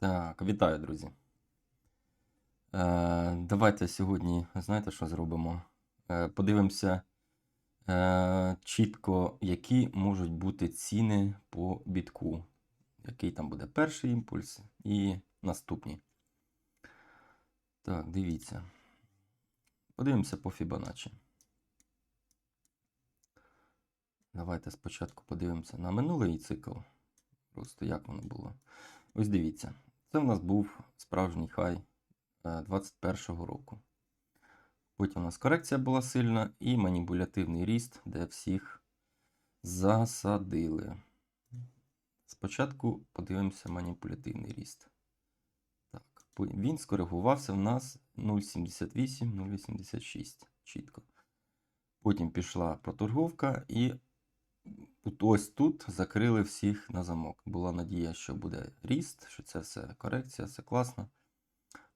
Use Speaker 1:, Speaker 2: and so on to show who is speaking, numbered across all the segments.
Speaker 1: Так, вітаю, друзі. Е, давайте сьогодні, знаєте, що зробимо? Е, подивимося е, чітко, які можуть бути ціни по бітку. Який там буде перший імпульс і наступні. Так, дивіться. Подивимося по Fibonacci. Давайте спочатку подивимося на минулий цикл. Просто як воно було. Ось дивіться. Це в нас був справжній хай 2021 року. Потім у нас корекція була сильна і маніпулятивний ріст, де всіх засадили. Спочатку подивимося маніпулятивний ріст. Так, Він скоригувався в нас 0,78, 0,86. Чітко. Потім пішла проторговка і ось тут закрили всіх на замок. Була надія, що буде ріст, що це все корекція, все класно,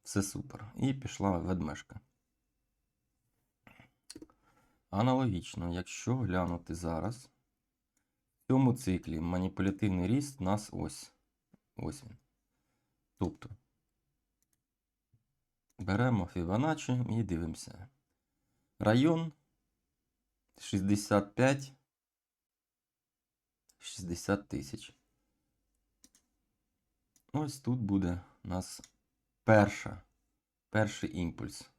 Speaker 1: все супер. І пішла ведмежка. Аналогічно, якщо глянути зараз, в цьому циклі маніпулятивний ріст у нас ось. Ось він. Тобто беремо Fibonacci і дивимося. Район 65. 60 тисяч. Ось тут буде у нас перша, перший імпульс.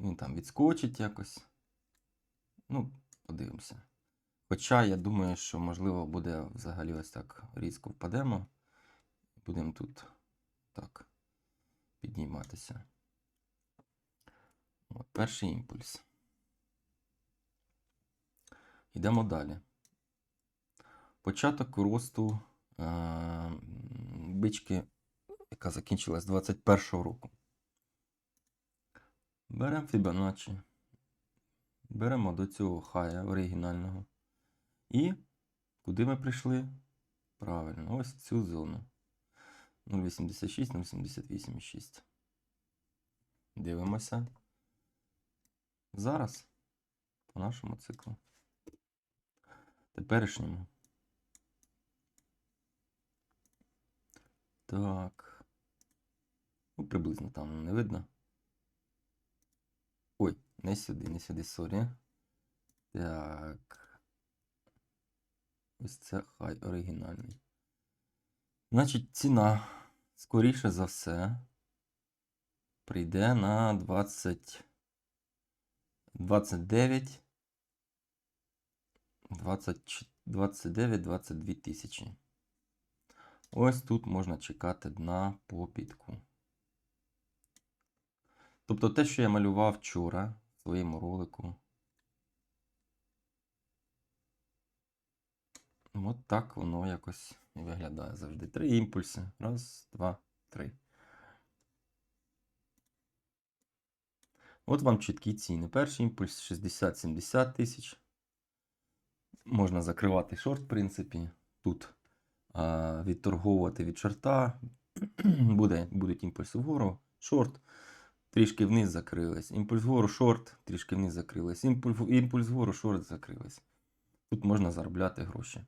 Speaker 1: Він там відскочить якось. Ну, подивимося. Хоча я думаю, що можливо буде взагалі ось так різко впадемо. Будемо тут так підніматися. От, перший імпульс. Йдемо далі. Початок росту е, бички, яка закінчилась 21 року. Беремо Fibonacci. Беремо до цього хая оригінального. І куди ми прийшли? Правильно, ось цю зону. 0,86, 0,78,6. Дивимося. Зараз по нашому циклу. Теперішньому. Так. Ну, приблизно там не видно. Ой, не сюди, не сюди, сорі. Так. Ось це хай оригінальний. Значить, ціна, скоріше за все, прийде на 20. 29. 20, 29-22 тисячі. Ось тут можна чекати дна по підку. Тобто те, що я малював вчора в своєму ролику. От так воно якось виглядає завжди. Три імпульси. Раз, два, три. От вам чіткі ціни. Перший імпульс 60-70 тисяч. Можна закривати шорт, в принципі. Тут відторговувати від шорта. Буде, будуть імпульси вгору, шорт, трішки вниз закрились. Імпульс вгору, шорт, трішки вниз закрились. Імпульс, імпульс вгору, шорт закрились. Тут можна заробляти гроші.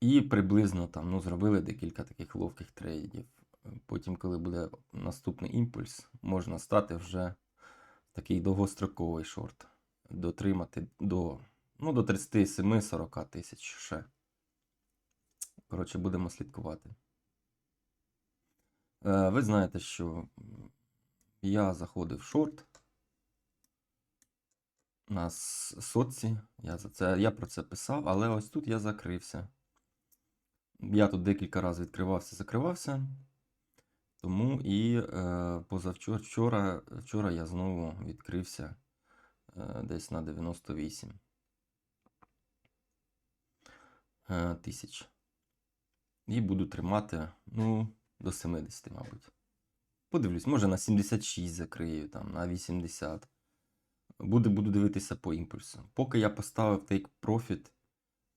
Speaker 1: І приблизно там, ну, зробили декілька таких ловких трейдів. Потім, коли буде наступний імпульс, можна стати вже такий довгостроковий шорт. Дотримати до, ну, до 37-40 тисяч ще. Коротше, будемо слідкувати. Е, Ви знаєте, що я заходив в шорт на с- сотці. Я, за це, я про це писав, але ось тут я закрився. Я тут декілька разів відкривався, закривався. Тому і е, позавчора вчора, вчора я знову відкрився е, десь на 98 е, тисяч. І буду тримати, ну, до 70, мабуть. Подивлюсь, може на 76 закрию, там, на 80. Буду, буду дивитися по імпульсу. Поки я поставив take profit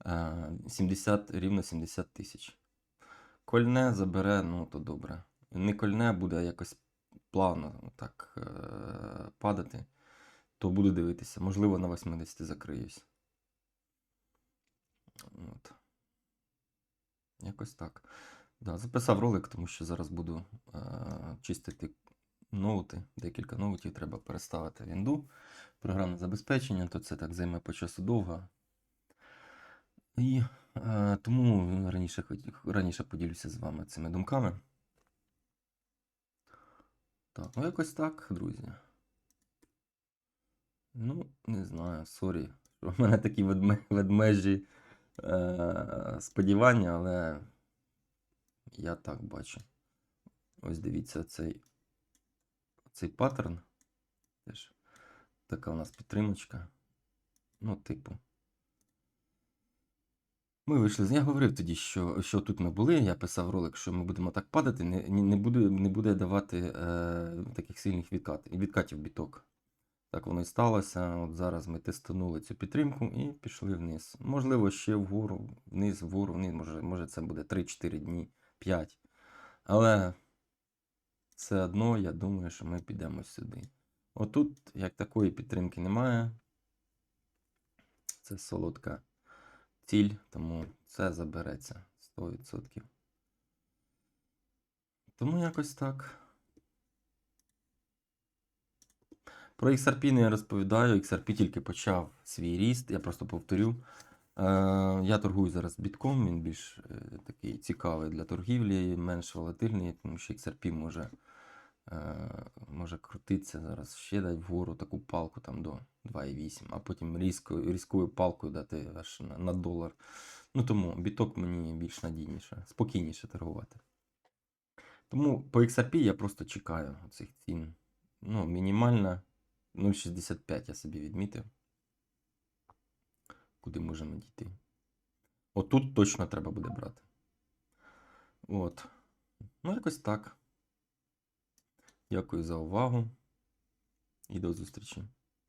Speaker 1: е, 70, рівно 70 тисяч. Кольне забере, ну то добре. Не кольне буде якось плавно так е, падати, то буду дивитися. Можливо, на 80 закриюсь. От. Якось так. Да, записав ролик, тому що зараз буду е, чистити ноути. Декілька ноутів треба переставити в Вінду. Програмне забезпечення, то це так займе по часу довго. І е, тому раніше, раніше поділюся з вами цими думками. Так, ну якось так, друзі. Ну, не знаю, сорі, що в мене такі ведме- ведмежі е, сподівання, але я так бачу. Ось дивіться цей, цей паттерн. Теж така у нас підтримочка. Ну, типу. Ми вийшли. Я говорив тоді, що, що тут ми були. Я писав ролик, що ми будемо так падати, не, не, буде, не буде давати е, таких сильних відкат, відкатів біток. Так воно і сталося. От зараз ми тестанули цю підтримку і пішли вниз. Можливо, ще вгору, вниз, вгору, вниз. Може, може це буде 3-4 дні, 5. Але все одно я думаю, що ми підемо сюди. Отут, як такої підтримки немає. Це солодка ціль, тому це забереться 100%. Тому якось так. Про XRP не розповідаю. XRP тільки почав свій ріст. Я просто повторю. Е, я торгую зараз бітком, він більш е, такий цікавий для торгівлі, менш волатильний, тому що XRP може, е, може крутитися зараз, ще дати вгору таку палку там до 2,8, а потім різкою, різкою палкою дати аж на, на долар. Ну тому біток мені більш надійніше, спокійніше торгувати. Тому по XRP я просто чекаю цих цін. Ну, мінімальна 0,65 я собі відмітив. Куди можемо дійти? Отут точно треба буде брати. От. Ну, якось так. Дякую за увагу і до зустрічі.